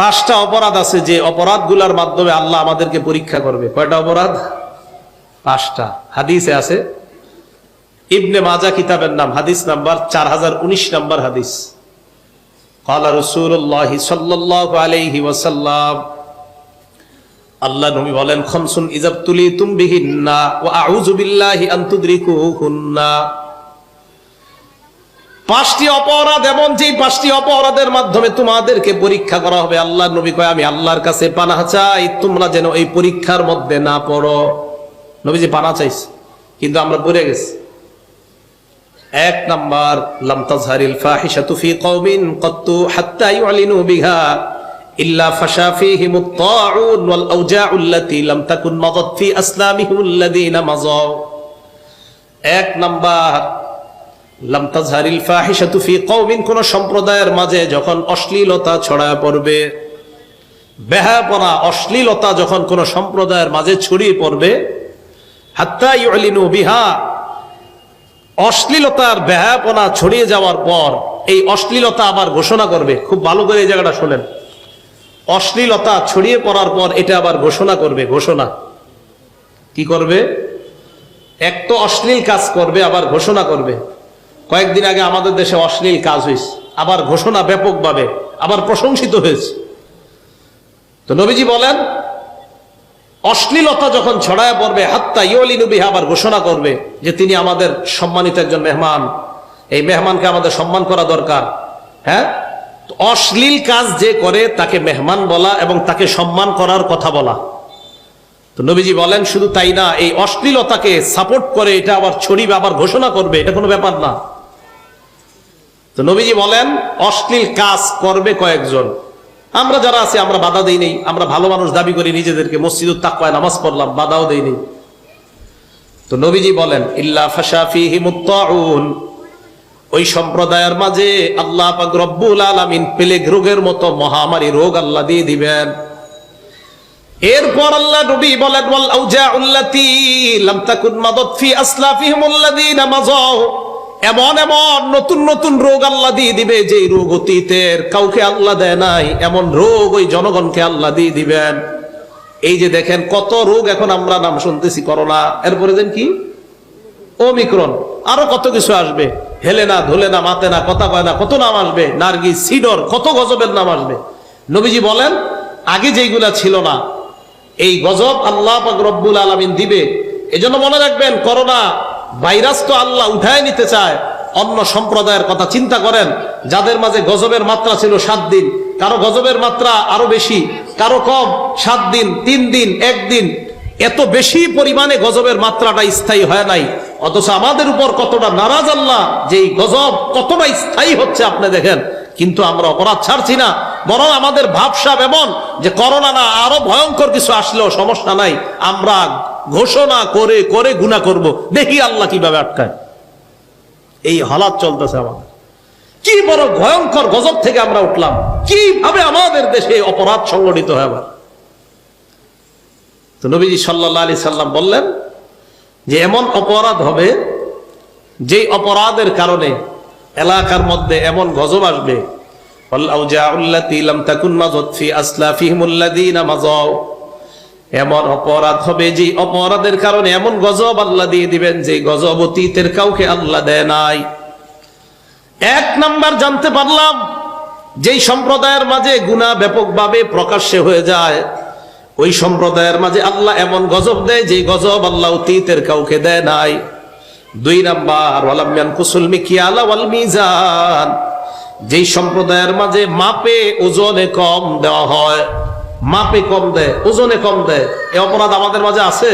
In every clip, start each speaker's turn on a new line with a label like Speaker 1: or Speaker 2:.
Speaker 1: পাঁচটা অপরাধ আছে যে অপরাধগুলোর মাধ্যমে আল্লাহ আমাদেরকে পরীক্ষা করবে। কয়টা অপরাধ? পাঁচটা। হাদিসে আছে, ইবনে মাজা কিতাবের নাম, হাদিস নাম্বার চার হাজার উনিশ নাম্বার হাদিস। কালা রসুল্লাহ সাল্লাহ আলহি ওয়াসাল্লাম আল্লাহ নবী বলেন খনসুন ইজাব তুলি তুম বিহিন্না ও আউজুবিল্লাহি আন্তুদ্রিকুহুন্না পাঁচটি অপরাধ এমন যে পাঁচটি অপরাধের মাধ্যমে তোমাদেরকে পরীক্ষা করা হবে, আল্লাহ নবী কয়, আমি আল্লাহর কাছে পানাহ চাই, তোমরা যেন এই পরীক্ষার মধ্যে না পড়ো। নবীজি পানা চাইছে, কিন্তু আমরা পড়ে গেছি। এক নাম্বার, লাম তাজহারিল ফাহিশাতু ফি কওমিন কত্তু হাত্তা ইউলিনু বিহা ইল্লা ফাশা ফীহিম আত-তাউন ওয়াল আওজাউ আল্লাতী লাম তাকুন মাদাত ফি আসলামিহিম আল্লাযীনা মাযাও এক নাম্বার লাম তাজহারিল ফাহিশাতু ফি কওমিন, কোন সম্প্রদায়ের মাঝে যখন অশ্লীলতা ছড়ায় পড়বে বেহাপনা অশ্লীলতা যখন কোন সম্প্রদায়ের মাঝে ছড়িয়ে পড়বে, হাত্তা ইউলিনু বিহা, অশ্লীলতার ব্যাপনা ছড়িয়ে যাওয়ার পর এই অশ্লীলতা আবার ঘোষণা করবে। খুব ভালো করে এই জায়গাটা শোনেন। অশ্লীলতা ছড়িয়ে পড়ার পর এটা আবার ঘোষণা করবে, ঘোষণা। কি করবে? এক তো অশ্লীল কাজ করবে, আবার ঘোষণা করবে। কয়েকদিন আগে আমাদের দেশে অশ্লীল কাজ হয়েছে। আবার ঘোষণা ব্যাপকভাবে, আবার প্রশংসিত হয়েছে। তো নবীজি বলেন, অশ্লীলতা যখন ছড়ায় পড়বে, হাত্তা ইয়লিনু বিহা আবার ঘোষণা করবে যে তিনি আমাদের সম্মানিত একজন মেহমান। এই মেহমানকে আমাদের সম্মান করা দরকার। হ্যাঁ? অশ্লীল কাজ যে করে, তাকে মেহমান বলা এবং তাকে সম্মান করার কথা বলা। তো নবীজি বলেন, শুধু তাই না, এই অশ্লীলতাকে সাপোর্ট করে এটা আবার ছড়িবে, আবার ঘোষণা করবে, এটা কোনো ব্যাপার না। তো নবীজি বলেন, অশ্লীল কাজ করবে কয়েকজন। আমরা যারা আছি, আমরা বাধা দেই নেই। আমরা ভালো মানুষ দাবি করি, নিজেদেরকে মসজিদ তাকওয়ায় নামাজ পড়লাম, বাধাও দেই নেই। তো নবীজি বলেন, ইল্লা ফাশাফিহি মুত্তাউন। ওই সম্প্রদায়ের মাঝে আল্লাহ পাক রব্বুল আলামিন প্লেগ রোগের মতো মহামারী রোগ আল্লাহ দিয়ে দিবেন। এরপর আল্লাহ নবী বলেন, ওয়াল আউজাউল্লাতি লাম তাকুন মাদাত ফি আসলাফিহিম মাযাও এমন এমন নতুন নতুন রোগ আল্লাহ দিয়ে দিবে, যে রোগ অতীতের কাউকে আল্লাহ দেয় নাই, এমন রোগ ওই জনগণকে আল্লাহ দিয়ে দিবেন। এই যে দেখেন কত রোগ এখন আমরা নাম শুনতেছি করোনা, এরপরে দেন কি? ওমিক্রন আরও কত কিছু আসবে। হেলে না, ধুলে না, মাতে না, কথা কয় না, কত নাম আসবে? নার্গি সিডর, কত গজবের নাম আসবে? নবীজি বলেন, আগে যেইগুলা ছিল না, এই গজব আল্লাহ রব্বুল আলমিন দিবে। এজন্য মনে রাখবেন, করোনা ভাইরাস তো আল্লাহ উঠায় নিতে চায়। অন্য সম্প্রদায়ের কথা চিন্তা করেন, যাদের মাঝে গজবের মাত্রা ছিল সাত দিন। কারও গজবের মাত্রা আরও বেশি, কারও কম, সাত দিন, তিন দিন একদিন এত বেশি পরিমাণে গজবের মাত্রাটা স্থায়ী হয় নাই। অথচ আমাদের উপর কতটা নারাজ আল্লাহ যে এই গজব কতটা স্থায়ী হচ্ছে, আপনি দেখেন। কিন্তু আমরা অপরাধ ছাড়ছি না, বরং আমাদের ভাবসাব এমন যে করোনা না আরও ভয়ঙ্কর কিছু আসলেও সমস্যা নাই। আমরা ঘোষণা করে করে গুণা করব। দেখি আল্লাহ কীভাবে আটকায়। এই হালাত চলতেছে আমাদের। কি বড় ভয়ঙ্কর গজব থেকে আমরা উঠলাম। কীভাবে আমাদের দেশে অপরাধ সংগঠিত হয় আবার। তো নবীজি সাল্লাহ আলি সাল্লাম বললেন যে, এমন অপরাধ হবে, যেই অপরাধের কারণে এলাকার মধ্যে এমন গজব আসবে। এমন অপরাধ হবে যে অপরাধের কারণে এমন গজব আল্লাহ দিয়ে দিবেন যে গজব অতীতের কাউকে আল্লাহ দেয় নাই। এক নাম্বার জানতে পারলাম, যেই সম্প্রদায়ের মাঝে গুণা ব্যাপকভাবে প্রকাশ্যে হয়ে যায়, ওই সম্প্রদায়ের মাঝে আল্লাহ এমন গজব দেয় যে গজব আল্লাহ অতীতের কাউকে দেয় নাই। দুই নাম্বার ওয়ালামিয়ান কুসুল মিকিয়ালা ওয়াল মিজান, যেই সম্প্রদায়ের মাঝে মাপে ওজনে কম দেওয়া হয়। মাপে কম দেয়, ওজনে কম দেয়, এ অপরাধ আমাদের মাঝে আছে?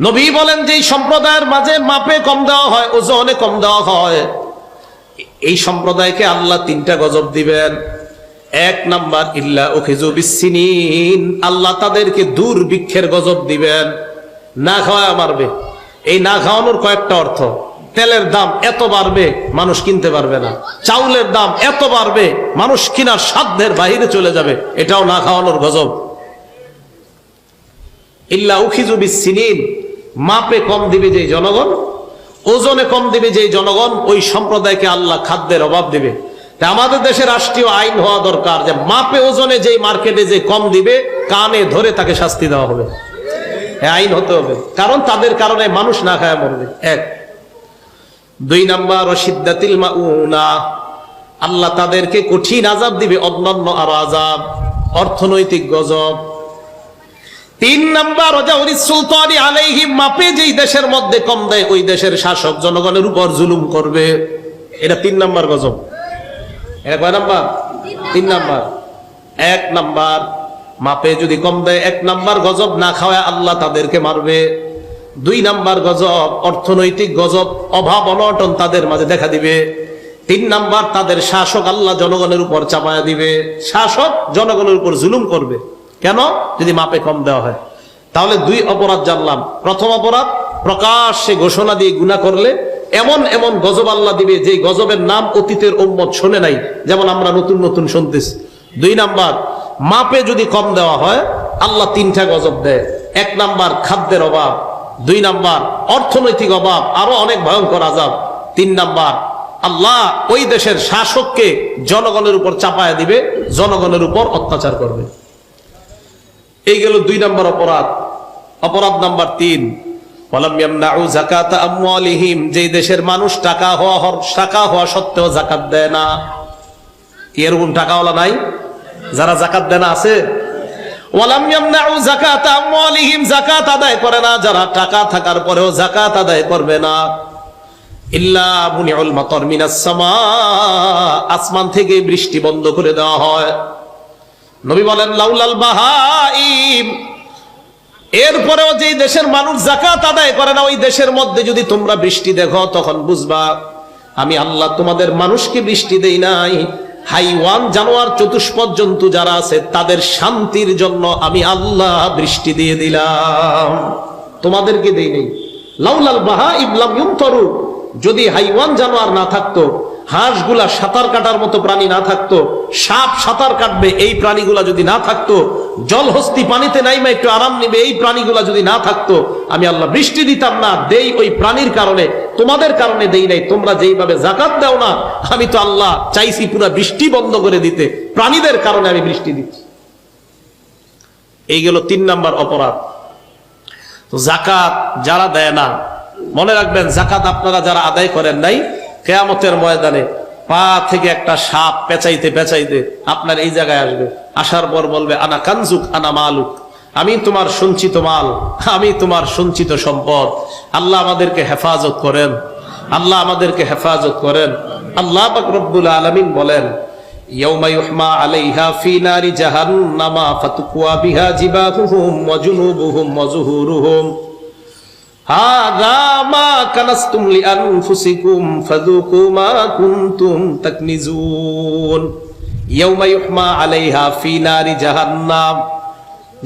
Speaker 1: নবী বলেন যে সম্প্রদায়ের মাঝে মাপে কম দেওয়া হয়, ওজনে কম দেওয়া হয়। এই সম্প্রদায়কে আল্লাহ তিনটা গজব দিবেন। এক নাম্বার, ইল্লা ওখিজু বিসিনিন, আল্লাহ তাদেরকে দুর্ভিক্ষের গজব দিবেন। না খাওয়া মারবে। এই না খাওয়ানোর কয়েকটা অর্থ। তেলের দাম এত বাড়বে, মানুষ কিনতে পারবে না। চাউলের দাম এত বাড়বে, মানুষ কিনার সাধ্যের বাহিরে চলে যাবে। এটাও না খাওয়ানোর গজব। ইল্লা উখিজু বিসিনিন। মাপে কম দিবে যে জনগণ, ওজনে কম দিবে যে জনগণ, ওই সম্প্রদায়কে আল্লাহ খাদ্যের অভাব দিবে। তা আমাদের দেশে রাষ্ট্রীয় আইন হওয়া দরকার যে মাপে ওজনে যেই মার্কেটে যে কম দিবে, কানে ধরে তাকে শাস্তি দেওয়া হবে। আইন হতে হবে। কারণ তাদের কারণে মানুষ না খায় মরবে। এক দুই নাম্বার রশিদ্দাতিল মাউনা। আল্লাহ তাদেরকে কঠিন আজাব দিবে, অন্যান্য আরও আজাব অর্থনৈতিক গজব। তিন নাম্বার সুলতানি আলাইহিম মাপে যেই দেশের মধ্যে কম দেয়, ওই দেশের শাসক জনগণের উপর জুলুম করবে। এটা তিন নাম্বার গজব। এটা কয় নাম্বার? তিন নাম্বার। এক নাম্বার, মাপে যদি কম দেয়, এক নাম্বার গজব না খাওয়ায় আল্লাহ তাদেরকে মারবে। দুই নাম্বার গজব, অর্থনৈতিক গজব, অভাব, অনটন তাদের মাঝে দেখা দিবে। তিন নাম্বার, তাদের শাসক আল্লাহ জনগণের উপর চাপায়া দিবে। শাসক জনগণের উপর জুলুম করবে। কেন? যদি মাপে কম দেওয়া হয়। তাহলে দুই অপরাধ জানলাম। প্রথম অপরাধ, প্রকাশ্যে ঘোষণা দিয়ে গুণা করলে এমন এমন গজব আল্লাহ দিবে যে গজবের নাম অতীতের উম্মত শোনে নাই। যেমন আমরা নতুন নতুন শুনতেছি। দুই নাম্বার, মাপে যদি কম দেওয়া হয়, আল্লাহ তিনটা গজব দেয়। এক নাম্বার, খাদ্যের অভাব। দুই নাম্বার, অর্থনৈতিক অভাব, আরও অনেক ভয়ঙ্কর আজাব। তিন নাম্বার, আল্লাহ ওই দেশের শাসককে জনগণের উপর চাপায়া দিবে, জনগণের উপর অত্যাচার করবে। এই গেল দুই নাম্বার অপরাধ। অপরাধ নাম্বার তিন যেই দেশের মানুষ টাকা হওয়া টাকা হওয়া সত্ত্বেও জাকাত দেয় না। এরকম টাকাওয়ালা নাই? যারা জাকাত দেয় না আছে? ওয়ালাম ইয়ামনাউ যাকাতা আমওয়ালিহিম, যাকাত আদায় করে না। যারা টাকা থাকার পরেও জাকাত আদায় করবে না। ইল্লা মুনিউল মাতর মিনাস সামা। আসমান থেকে বৃষ্টি বন্ধ করে দেওয়া হয়। নবী বলেন, লাউলাল বাহাইম। এরপরেও যে দেশের মানুষ জাকাত আদায় করে না, ওই দেশের মধ্যে যদি তোমরা বৃষ্টি দেখো, তখন বুঝবা, আমি আল্লাহ তোমাদের মানুষকে বৃষ্টি দেই নাই। হাইওয়ান জানোয়ার চতুষ্পদ জন্তু যারা আছে, তাদের শান্তির জন্য আমি আল্লাহ বৃষ্টি দিয়ে দিলাম। তোমাদেরকে দেই নেই। লাউলাল বাহা ইবলাম ইউমতরু যদি হাইওয়ান জানোয়ার না থাকতো, হাঁসগুলা সাঁতার কাটার মতো প্রাণী না থাকতো, সাপ সাঁতার কাটবে, এই প্রাণীগুলা যদি না থাকতো জলহস্তি পানিতে নাইমা একটু আরাম নিবে, এই প্রাণীগুলা যদি না থাকতো, আমি আল্লাহ বৃষ্টি দিতাম না, দেই ওই প্রাণীর কারণে, তোমাদের কারণে দেই নাই, তোমরা যেইভাবে জাকাত দাও না, আমি তো আল্লাহ চাইছি পুরা বৃষ্টি বন্ধ করে দিতে, প্রাণীদের কারণে আমি বৃষ্টি দিচ্ছি। এই গেল তিন নাম্বার অপরাধ। জাকাত যারা দেয় না, মনে রাখবেন, জাকাত আপনারা যারা আদায় করেন নাই, কেয়ামতের ময়দানে পা থেকে একটা সাপ পেঁচাইতে পেঁচাইতে আপনার এই জায়গায় আসবে। আসার পর বলবে, আনা কানজুক, আনা মালুক। আমি তোমার সঞ্চিত মাল, আমি তোমার সঞ্চিত সম্পদ। আল্লাহ আমাদেরকে হেফাজত করেন। আল্লাহ আমাদেরকে হেফাজত করেন। আল্লাহ রব্বুল আলমিন বলেন জাহান্নামা ফাতুকুয়া বিহা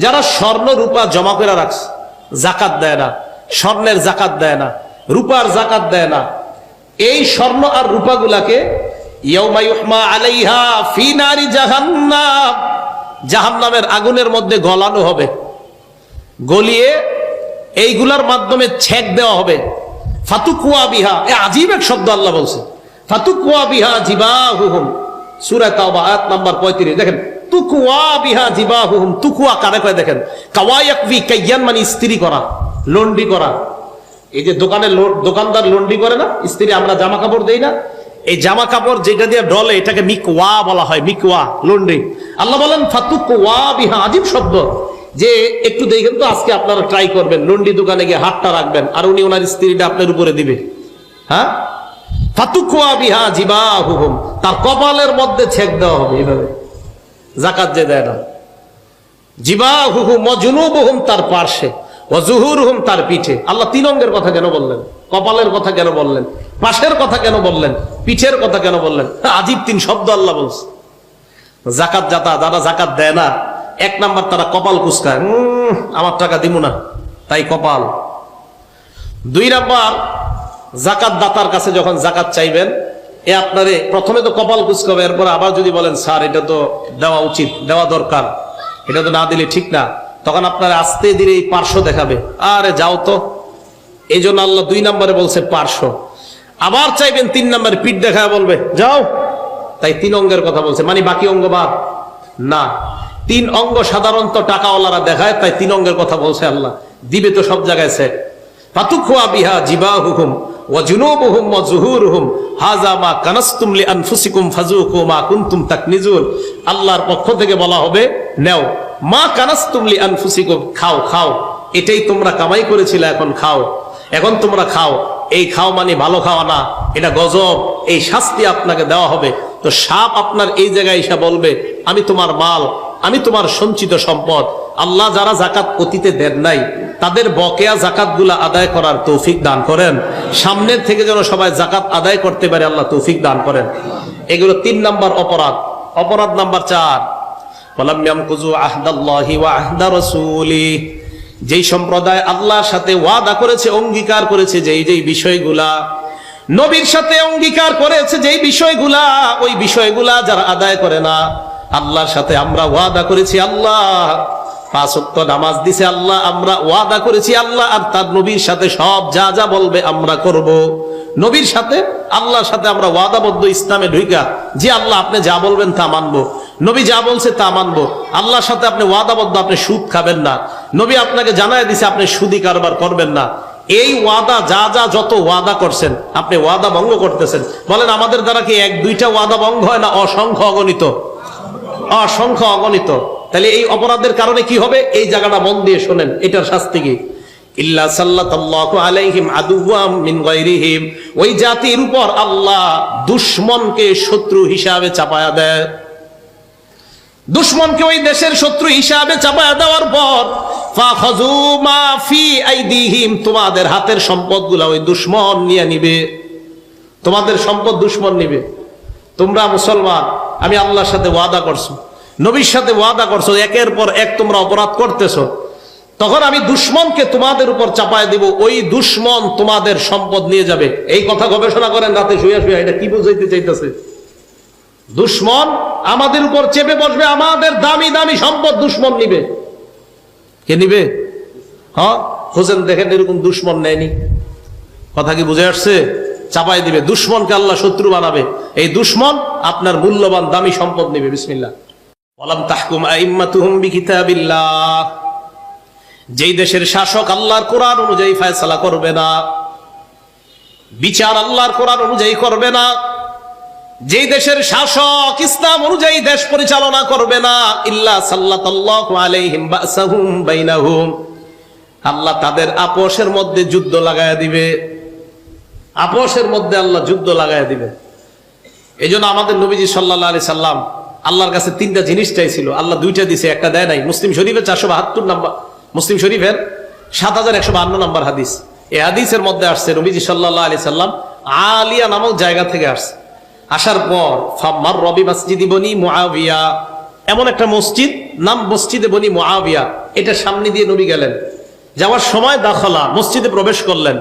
Speaker 1: যারা স্বর্ণ রূপা জমা করে রাখছে জাকাত দেয় না, স্বর্ণের জাকাত দেয় না, রূপার জাকাত দেয় না, এই স্বর্ণ আর রূপাগুলাকে জাহান্নামের আগুনের মধ্যে গলানো হবে, গলিয়ে এইগুলার মাধ্যমে ছেক দেওয়া হবে। ফাতুকুয়া বিহা, এ আজীব এক শব্দ আল্লাহ বলছে। ফাতুকুয়া বিহা জিবাহুহুম। সূরা তাওবা, আয়াত নাম্বার 35 দেখেন, তুকুয়া বিহা জিবাহুহুম। তুকুয়া কারে কয় দেখেন? কাওয়ায়াকবি কাইয়ান মানে ইস্ত্রি করা, লন্ডি করা। এই যে দোকানে দোকানদার লন্ডি করে না স্ত্রী আমরা জামা কাপড় দেই না। এই জামা কাপড় যেটা দিয়ে ডলে, এটাকে মিকওয়া বলা হয়, মিকওয়া লন্ড্রি আল্লাহ বলেন, ফাতুকুয়া বিহা, আজীব শব্দ। যে একটু দেখেন তো, আজকে আপনারা ট্রাই করবেন। লন্ডি দোকানে গিয়ে হাতটা রাখবেন, আর উনি ওনার স্ত্রীটা আপনার উপরে দিবে। হ্যাঁ? ফাতুকুয়া বিহা জিবা হুহুম তার কপালের মধ্যে ছেক দেওয়া হবে এইভাবে। জাকাত যে দেয় না। জিবা হুহু মজনুবহুম তার পার্শ্বে ওজুহুর হুম তার পিঠে। আল্লাহ তিন কথা কেন বললেন? কপালের কথা কেন বললেন? পাশের কথা কেন বললেন? পিঠের কথা কেন বললেন? আজিব তিন শব্দ আল্লাহ বলছে। জাকাত জাতা যারা জাকাত দেয় না। এক নাম্বার তারা কপাল কুসকায় উম, আমার টাকা দিব না। তাই কপাল। দুই নাম্বার জাকাত দাতার কাছে যখন জাকাত চাইবেন এ আপনারে প্রথমে তো কপাল কুচকাবে এরপর আবার যদি বলেন স্যার এটা তো দেওয়া উচিত দেওয়া দরকার এটা তো না দিলে ঠিক না। তখন আপনার আস্তে ধীরে এই পার্শ্ব দেখাবে আরে যাও তো। এই জন্য আল্লাহ দুই নম্বরে বলছে পার্শ্ব। আবার চাইবেন তিন নম্বরে পিঠ দেখা বলবে যাও। তাই তিন অঙ্গের কথা বলছে মানে বাকি অঙ্গ বাদ। না তিন অঙ্গ সাধারণত টাকাওয়ালারা দেখায়, তাই তিন অঙ্গের কথা বলছে আল্লাহ। দিবে তো সব জায়গায় সে। ফাতুখুয়া বিহা জিবাহুহুম ওয়া জুনুবুহুম ওয়া মা কানাসতুম লি আনফুসিকুম মা কুনতুম তাকনিজুন। আল্লাহর পক্ষ থেকে বলা হবে মা খাও খাও। এটাই তোমরা কামাই করেছিলে, এখন খাও। এখন তোমরা খাও। এই খাও মানে ভালো না, এটা গজব। এই শাস্তি আপনাকে দেওয়া হবে। তো সাপ আপনার এই জায়গায় এসে বলবে, আমি তোমার মাল আমি তোমার সঞ্চিত সম্পদ। আল্লাহ যারা জাকাত অতীতে দেন নাই, তাদের বকেয়া জাকাত আদায় করার তৌফিক দান করেন। সামনের থেকে যেন সবাই জাকাত আদায় করতে পারে, আল্লাহ তৌফিক দান করেন। এগুলো তিন নাম্বার অপরাধ। অপরাধ নাম্বার চার যেই সম্প্রদায় আল্লাহর সাথে ওয়াদা করেছে, অঙ্গীকার করেছে, যেই যেই বিষয়গুলা, নবীর সাথে অঙ্গীকার করেছে, যেই বিষয়গুলা, ওই বিষয়গুলা যারা আদায় করে না আল্লাহর সাথে আমরা ওয়াদা করেছি আল্লাহ। পাঁচ নামাজ দিছে আল্লাহ, আমরা ওয়াদা করেছি আল্লাহ, আর তার নবীর সাথে সব যা যা বলবে আমরা করব। নবীর সাথে, আল্লাহর সাথে আমরা ওয়াদাবদ্ধ ইসলামে ঢুকা যে আল্লাহ আপনি যা বলবেন তা মানবো। নবী যা বলছে তা মানবো। আল্লাহর সাথে আপনি ওয়াদাবদ্ধ, আপনি সুদ খাবেন না। নবী আপনাকে জানায় দিছে, আপনি সুদি কারবার করবেন না। এই ওয়াদা যা যা যত ওয়াদা করছেন, আপনি ওয়াদা ভঙ্গ করতেছেন। বলেন, আমাদের দ্বারা কি এক দুইটা ওয়াদা ভঙ্গ হয় না অসংখ্য অগণিত? অসংখ্য অগণিত। তাহলে এই অপরাধের কারণে কি হবে? এই জায়গাটা মন দিয়ে শোনেন, এটার শাস্তি কি? তোমাদের হাতের সম্পদগুলা ওই দুশ্মন নিয়ে নিবে। তোমাদের সম্পদ দুশ্মন নিবে। তোমরা মুসলমান আমি আল্লাহর সাথে ওয়াদা করছ, নবীর সাথে ওয়াদা করছ, একের পর এক তোমরা অপরাধ করতেছো। তখন আমি দুশ্মনকে তোমাদের উপর চাপায় দিব, ওই দুশ্মন তোমাদের সম্পদ নিয়ে যাবে। এই কথা গবেষণা করেন, রাতে শুয়ে শুয়ে, এটা কি বুঝাইতে চাইতেছে? দুশ্মন আমাদের উপর চেপে বসবে, আমাদের দামি দামি সম্পদ দুশ্মন নিবে। কে নিবে? হ্যাঁ হোসেন, দেখেন এরকম দুশ্মন নেয়নি। কথা কি বুঝে আসছে? চাপাই দিবে। দুশ্মনকে আল্লাহ শত্রু বানাবে। এই দুশ্মন আপনার মূল্যবান দামি সম্পদ নিবে, বিসমিল্লাহ। ওয়ালাম তাহকুম যেই দেশের শাসক আল্লাহর কোরআন অনুযায়ী ফয়সালা করবে না, বিচার আল্লাহর কোরআন অনুযায়ী করবে না, যেই দেশের শাসক ইসলাম অনুযায়ী দেশ পরিচালনা করবে না, ইল্লা সাল্লাতাল্লাহু আলাইহিম বাসাহুম বাইনাহুম। আল্লাহ তাদের আপোষের মধ্যে যুদ্ধ লাগায়া দিবে, আপোষের মধ্যে আল্লাহ যুদ্ধ লাগায়া দিবে। এই জন্য আমাদের নবীজি সাল্লাহ আলি সাল্লাম আল্লাহর কাছে তিনটা জিনিস চাইছিল। আল্লাহ দুইটা দিছে, একটা দেয় নাই। মুসলিম শরীফের চারশো বাহাত্তর নাম্বার মুসলিম শরীফের সাত হাজার একশো বাহান্ন নাম্বার হাদিস। এই হাদিসের মধ্যে আসছে, নবীজি সাল্লাহ আলি সাল্লাম আলিয়া নামক জায়গা থেকে আসছে। আসার পর, ফাম্মার রবি মসজিদি বনি মুআবিয়া এমন একটা মসজিদ, নাম মসজিদে বনি মুআবিয়া এটা সামনে দিয়ে নবী গেলেন। যাওয়ার সময় দাখলা, মসজিদে প্রবেশ করলেন।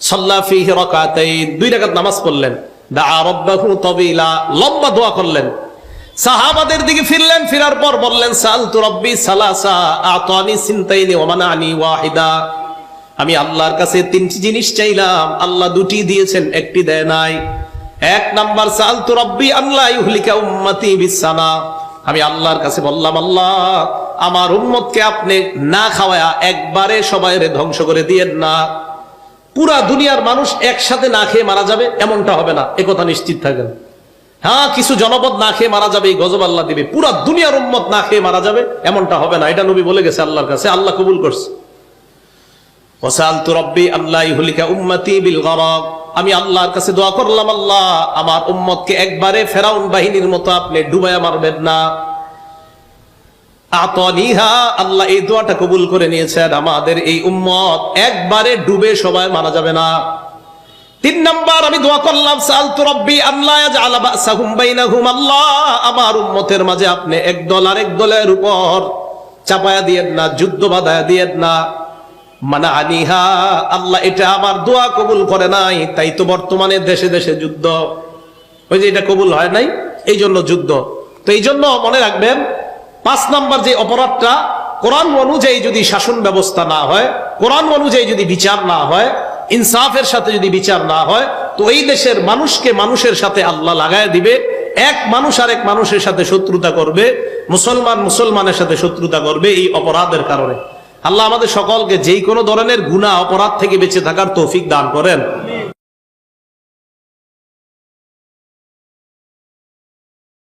Speaker 1: সাল্লা ফিহি রাকাতাইন, দুই রাকাত নামাজ পড়লেন। লম্বা দোয়া করলেন। সাহাবাদের দিকে ফিরলেন, ফিরার পর বললেন, সালতু রাব্বি সালাসা, আতানি সিনতাইনি ওয়া মানানি ওয়াহিদা। আমি আল্লাহর কাছে তিনটি জিনিস চাইলাম, আল্লাহ দুটি দিয়েছেন, একটি দেয় নাই। এক নাম্বার, সালতু রাব্বি আল্লাহ ইউহলিকা উম্মতি বিসানা আমি আল্লাহর কাছে বললাম, আল্লাহ, আমার উম্মতকে আপনি না খাওয়ায়া একবারে সবাইরে ধ্বংস করে দিয়েন না। পুরা দুনিয়ার মানুষ একসাথে না খেয়ে মারা যাবে, এমনটা হবে না। একথা নিশ্চিত থাকেন। হ্যাঁ কিছু জনপদ না খেয়ে মারা যাবে, এই গজব আল্লাহ দিবে। পুরা দুনিয়ার উম্মত না খেয়ে মারা যাবে, এমনটা হবে না। এটা নবী বলে গেছে আল্লাহর কাছে, আল্লাহ কবুল করছে। আমি আল্লাহর কাছে দোয়া করলাম, আল্লাহ, আমার উম্মতকে একবারে ফেরাউন বাহিনীর মতো আপনি ডুবাইয়া মারবেন না। আতনিহা আল্লাহ এই দোয়াটা কবুল করে নিয়েছেন। আমাদের এই উম্মত একবারে ডুবে সবাই মারা যাবে না। তিন নাম্বার, আমি দোয়া করলাম, সালতু রব্বি আল্লাহ ইয়াজআলা বাসাহুম বাইনাহুম, আল্লাহ, আমার উম্মতের মাঝে আপনি এক দল আর এক দলের উপর চাপায়া দিয়েন না, যুদ্ধ বাধায়া দিয়েন না। মানে আনিহা আল্লাহ এটা আমার দোয়া কবুল করে নাই, তাই তো বর্তমানে দেশে দেশে যুদ্ধ। ওই যে এটা কবুল হয় নাই এই জন্য যুদ্ধ। তো এই জন্য মনে রাখবেন পাঁচ নাম্বার যে অপরাধটা, কোরআন অনুযায়ী যদি শাসন ব্যবস্থা না হয়, কোরআন অনুযায়ী যদি বিচার না হয়, ইনসাফের সাথে যদি বিচার না হয়, তো এই দেশের মানুষকে মানুষের সাথে আল্লাহ লাগায় দিবে, এক মানুষ আর এক মানুষের সাথে শত্রুতা করবে, মুসলমান মুসলমানের সাথে শত্রুতা করবে এই অপরাধের কারণে। আল্লাহ আমাদের সকলকে যেই কোনো ধরনের গুণা অপরাধ থেকে বেঁচে থাকার তৌফিক দান করেন।